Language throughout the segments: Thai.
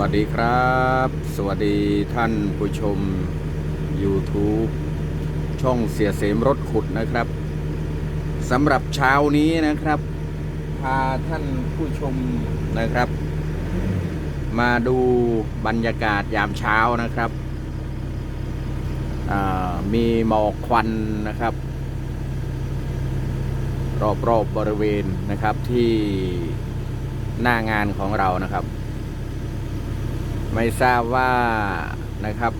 วัสดีครับ สวัสดีท่านผู้ชม YouTube ช่องเสียเสมรถขุดนะครับสำหรับเช้านี้นะครับ พาท่านผู้ชมนะครับ มาดูบรรยากาศยามเช้านะครับ มีหมอกควันนะครับ รอบๆบบริเวณนะครับที่หน้างานของเรานะครับ ไม่ทราบว่านะครับ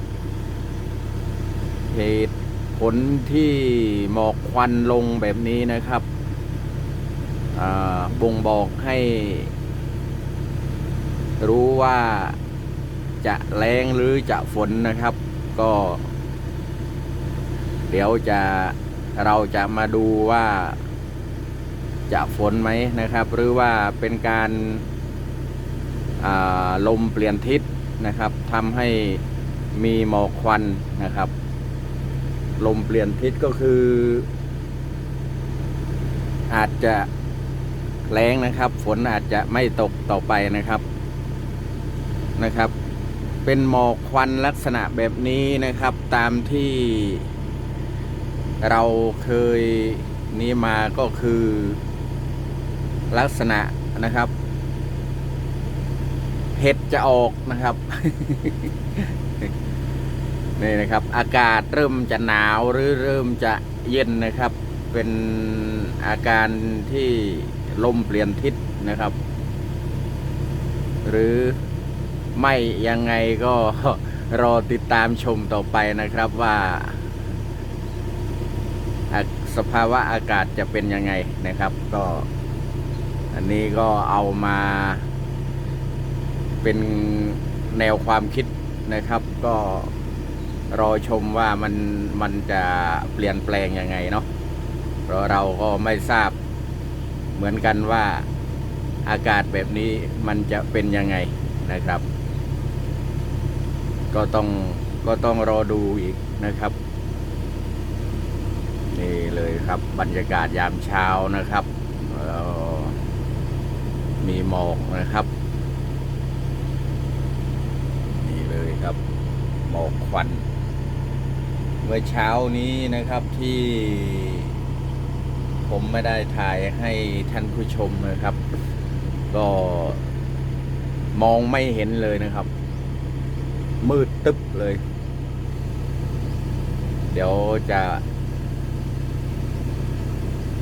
เหตุผลที่หมอกควันลงแบบนี้นะครับบ่งบอกให้ รู้ว่าจะแรงหรือจะฝนนะครับ ก็ เดี๋ยวจะเราจะมาดูว่า จะฝนไหมนะครับ หรือว่าเป็นการาลมเปลี่ยนทิศ นะครับทำให้มีหมอกควันนะครับ ลมเปลี่ยนทิศก็คือ อาจจะแรงนะครับ ฝนอาจจะไม่ตกต่อไปนะครับนะครับ เป็นหมอกควันลักษณะแบบนี้นะครับ ตามที่เราเคยนี้มาก็คือลักษณะนะครับ เห็ดจะออกนะครับ นี่นะครับ อากาศเริ่มจะหนาวหรือเริ่มจะเย็นนะครับ เป็นอาการที่ลมเปลี่ยนทิศนะครับ หรือไม่ยังไงก็รอติดตามชมต่อไปนะครับว่าสภาวะอากาศจะเป็นยังไงนะครับ ก็ อันนี้ก็เอามา เป็นแนวความคิดนะครับ ก็รอชมว่ามันมันจะเปลี่ยนแปลงยังไงเนาะเพราะเราก็ไม่ทราบเหมือนกันว่าอากาศแบบนี้มันจะเป็นยังไงนะครับ ก็ต้องก็ต้องรอดูอีกนะครับ นี่เลยครับบรรยากาศยามเช้านะครับมีหมอกนะครับ ครับหมอกควัน เมื่อเช้านี้นะครับที่ผมไม่ได้ถ่ายให้ท่านผู้ชมนะครับ ก็มองไม่เห็นเลยนะครับ มืดตึ๊บเลย เดี๋ยวจะ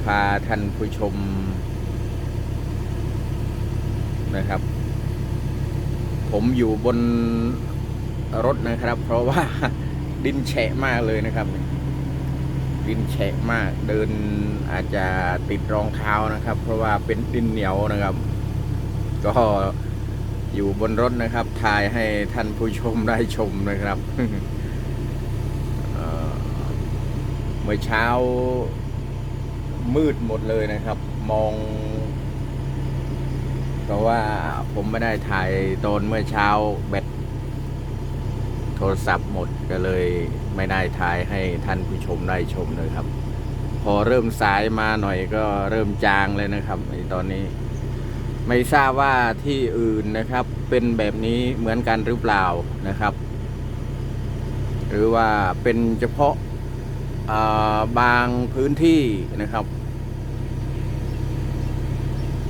พาท่านผู้ชมนะครับ ผมอยู่บน รถนะครับ เพราะว่าดินแฉะมากเลยนะครับ ดินแฉะมากเดินอาจจะติดรองเท้านะครับ เพราะว่าเป็นดินเหนียวนะครับ ก็อยู่บนรถนะครับถ่ายให้ท่านผู้ชมได้ชมนะครับเมื่อเช้ามืดหมดเลยนะครับ มอง เพราะว่าผมไม่ได้ถ่ายตอนเมื่อเช้าแบต ทรศัพท์หมดก็เลยไม่ได้ถ่ายให้ท่านผู้ชมได้ชมเลยครับ พอเริ่มสายมาหน่อยก็เริ่มจางเลยนะครับในตอนนี้ ไม่ทราบว่าที่อื่นนะครับ เป็นแบบนี้เหมือนกันหรือเปล่านะครับ หรือว่าเป็นเฉพาะาบางพื้นที่นะครับ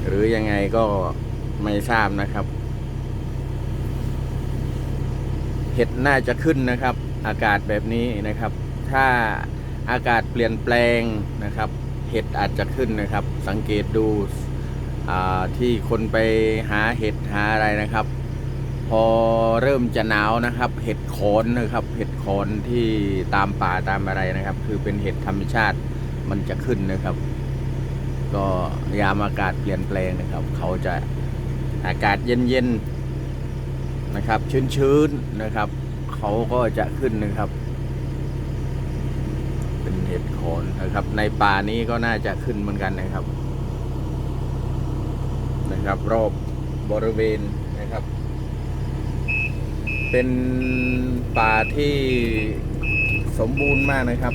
หรือยังไงก็ไม่ทราบนะครับ เห็ดน่าจะขึ้นนะครับ อากาศแบบนี้นะครับ ถ้าอากาศเปลี่ยนแปลงนะครับ เห็ดอาจจะขึ้นนะครับ สังเกตดูที่คนไปหาเห็ดหาอะไรนะครับ พอเริ่มจะหนาวนะครับ เห็ดโขนนะครับ เห็ดโขนที่ตามป่าตามอะไรนะครับ คือเป็นเห็ดธรรมชาติมันจะขึ้นนะครับ ก็ยามอากาศเปลี่ยนแปลงนะครับ เขาจะอากาศเย็นๆ นะครับ ชื้นๆนะครับ เขาก็จะขึ้นนะครับ เป็นเห็ดโคนนะครับ ในป่านี้ก็น่าจะขึ้นเหมือนกันนะครับ นะครับ รอบบริเวณนะครับ เป็นป่าที่สมบูรณ์มากนะครับ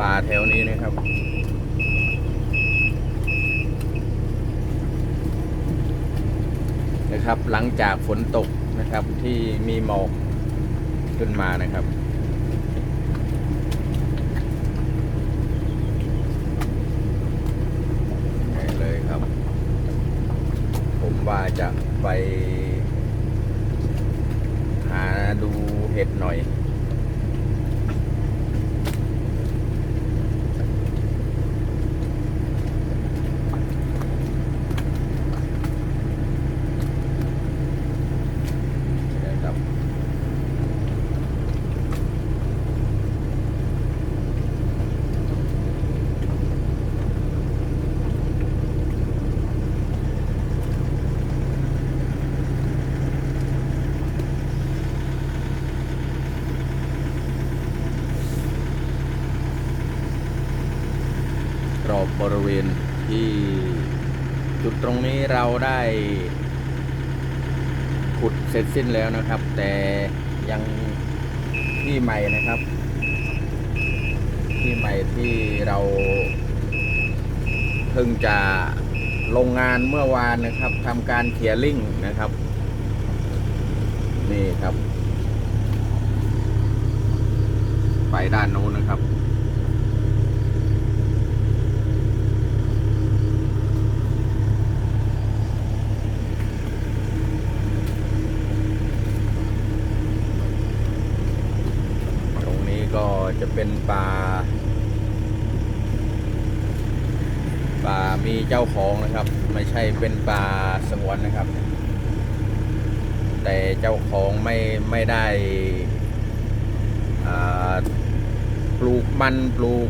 ป่าแถวนี้นะครับ นะครับ หลังจากฝนตกนะครับที่มีหมอกขึ้นมานะครับนี่เลยครับ ผมว่าจะไป หาดูเห็ดหน่อย นะครับ รอ บริเวณที่จุดตรงนี้เราได้ขุดเสร็จสิ้นแล้วนะครับ แต่ยังที่ใหม่นะครับ ที่ใหม่ที่เราเพิ่งจะลงงานเมื่อวานนะครับทำการเคลียร์ลิงนะครับ นี่ครับ ไปด้านโน้นนะครับ ตรงนี้ก็จะเป็นป่า ป่า มีเจ้าของนะครับ ไม่ใช่เป็นป่าสงวนนะครับ แต่เจ้าของไม่ไม่ได้ปลูกมันปลูก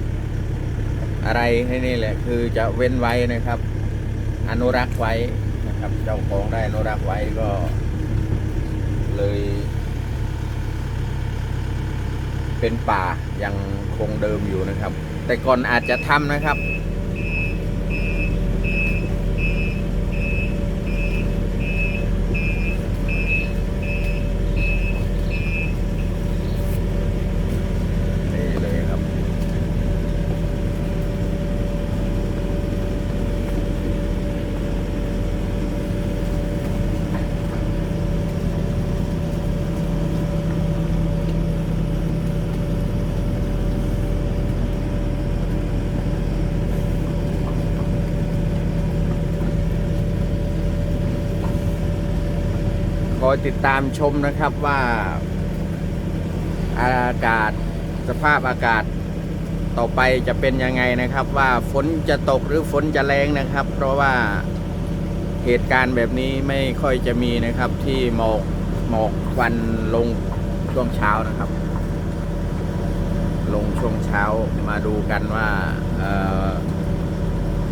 อะไรให้นี่แหละ คือจะเว้นไว้นะครับ อนุรักษ์ไว้นะครับ เจ้าของได้อนุรักษ์ไว้ก็เลยเป็นป่ายังคงเดิมอยู่นะครับ แต่ก่อนอาจจะทำนะครับ อยติดตามชมนะครับว่า อากาศสภาพอากาศต่อไปจะเป็นยังไงนะครับ ว่าฝนจะตกหรือฝนจะแรงนะครับ เพราะว่าเหตุการณ์แบบนี้ไม่ค่อยจะมีนะครับที่หมอกหมอกควันลงช่วงเช้านะครับ ลงช่วงเช้ามาดูกันว่า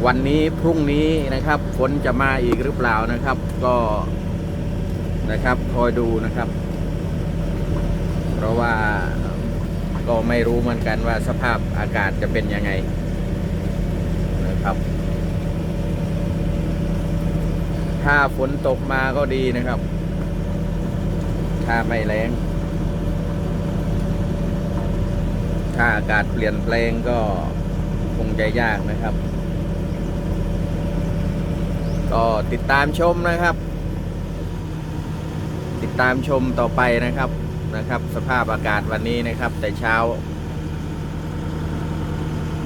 วันนี้พรุ่งนี้นะครับฝนจะมาอีกหรือเปล่านะครับ ก็ นะครับ คอยดูนะครับ เพราะว่าก็ไม่รู้เหมือนกันว่าสภาพอากาศจะเป็นยังไงนะครับ ถ้าฝนตกมาก็ดีนะครับ ถ้าไม่แรงถ้าอากาศเปลี่ยนแปลงก็คงจะยากนะครับ ก็ติดตามชมนะครับ ตามชมต่อไปนะครับนะครับ สภาพอากาศวันนี้นะครับ แต่เช้า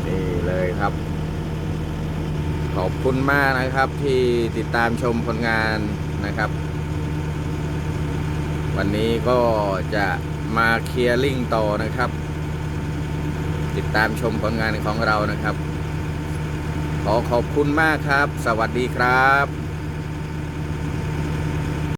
นี่เลยครับ ขอบคุณมากนะครับที่ติดตามชมผลงานนะครับ วันนี้ก็จะมาเคลียร์ลิงต่อนะครับ ติดตามชมผลงานของเรานะครับ ขอขอบคุณมากครับ สวัสดีครับ